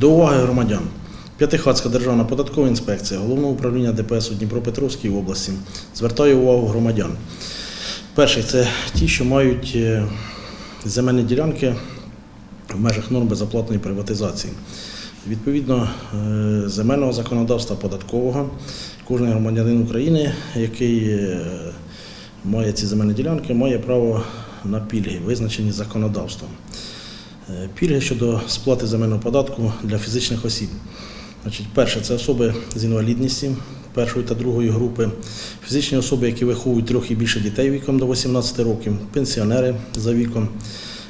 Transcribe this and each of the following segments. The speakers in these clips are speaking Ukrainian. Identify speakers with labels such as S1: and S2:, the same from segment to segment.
S1: До уваги громадян. П'ятихатська державна податкова інспекція Головного управління ДПС у Дніпропетровській області звертає увагу громадян. Перший це ті, що мають е, земельні ділянки в межах норм безоплатної приватизації. Відповідно е, земельного законодавства податкового, кожен громадянин України, який е, має ці земельні ділянки, має право на пільги, визначені законодавством. Е, Пільги щодо сплати земельного податку для фізичних осіб. Значить, перше це особи з інвалідністю першої та другої групи, фізичні особи, які виховують трьох і більше дітей віком до 18 років, пенсіонери за віком,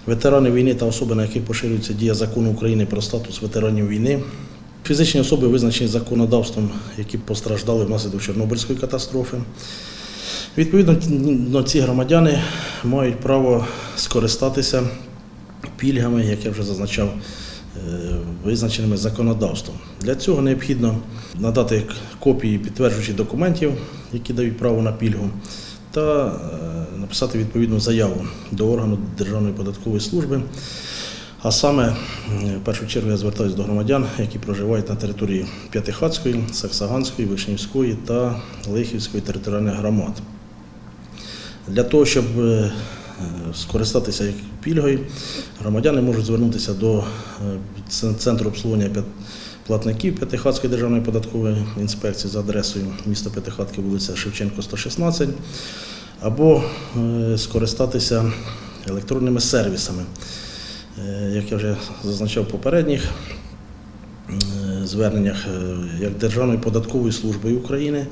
S1: ветерани війни та особи, на яких поширюється дія закону України про статус ветеранів війни. Фізичні особи визначені законодавством, які постраждали внаслідок Чорнобильської катастрофи. Відповідно, ці громадяни мають право скористатися пільгами, як я вже зазначав, е, визначеними законодавством. Для цього необхідно надати копії підтверджуючих документів, які дають право на пільгу, та е, написати відповідну заяву до органу Державної податкової служби. А саме, в першу чергу, я звертаюся до громадян, які проживають на території П'ятихатської, Саксаганської, Вишнівської та Лихівської територіальних громад. Для того, щоб е, скористатися як пільгою, громадяни можуть звернутися до е, центру обслуговування платників П'ятихатської державної податкової інспекції за адресою міста П'ятихатки, вулиця Шевченко, 116, або е, скористатися електронними сервісами. Е, Як я вже зазначав в попередніх е, зверненнях, е, як Державною податковою службою України,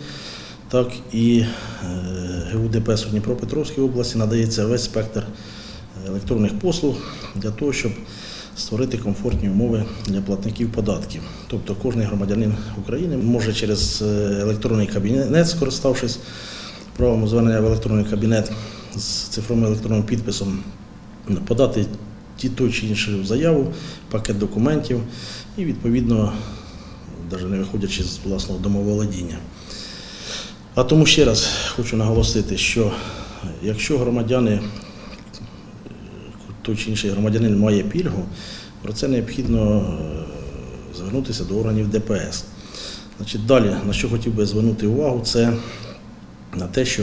S1: так і е, ГУ ДПС у Дніпропетровській області надається весь спектр електронних послуг для того, щоб створити комфортні умови для платників податків. Тобто кожен громадянин України може через е, електронний кабінет, скориставшись правом звернення в електронний кабінет з цифровим електронним підписом, подати ті той чи іншу заяву, пакет документів і відповідно, навіть не виходячи з власного домоволодіння. А тому ще раз хочу наголосити, що якщо громадяни, той чи інший громадянин має пільгу, про це необхідно е, звернутися до органів ДПС. Значить, далі, на що хотів би звернути увагу, це на те, що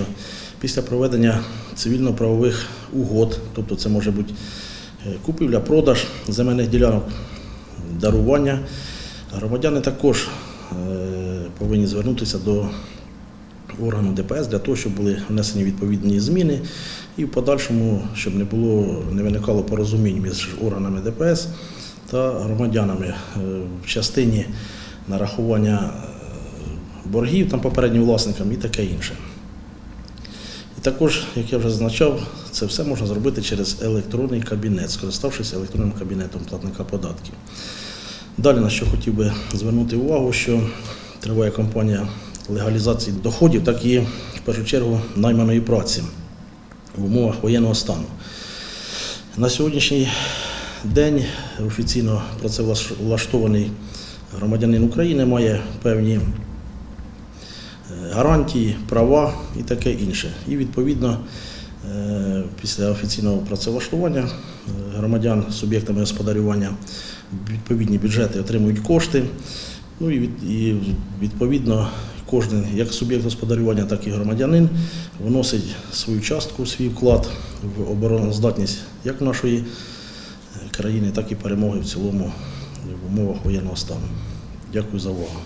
S1: після проведення цивільно-правових угод, тобто це може бути е, купівля, продаж земельних ділянок, дарування, громадяни також е, повинні звернутися до органу ДПС для того, щоб були внесені відповідні зміни і в подальшому, щоб не було, не виникало порозумінь між органами ДПС та громадянами е, в частині нарахування е, боргів там попереднім власникам і таке інше. І також, як я вже зазначав, це все можна зробити через електронний кабінет, скориставшись електронним кабінетом платника податків. Далі на що хотів би звернути увагу, що триває кампанія легалізації доходів, так і в першу чергу найманої праці в умовах воєнного стану. На сьогоднішній день офіційно працевлаштований громадянин України має певні е, гарантії, права і таке інше. І відповідно е, після офіційного працевлаштування е, громадян суб'єктами господарювання відповідні бюджети отримують кошти. Ну і відповідно кожен, як суб'єкт господарювання, так і громадянин, вносить свою частку, свій вклад в обороноздатність як нашої е, країни, так і перемоги в цілому в умовах воєнного стану. Дякую за увагу.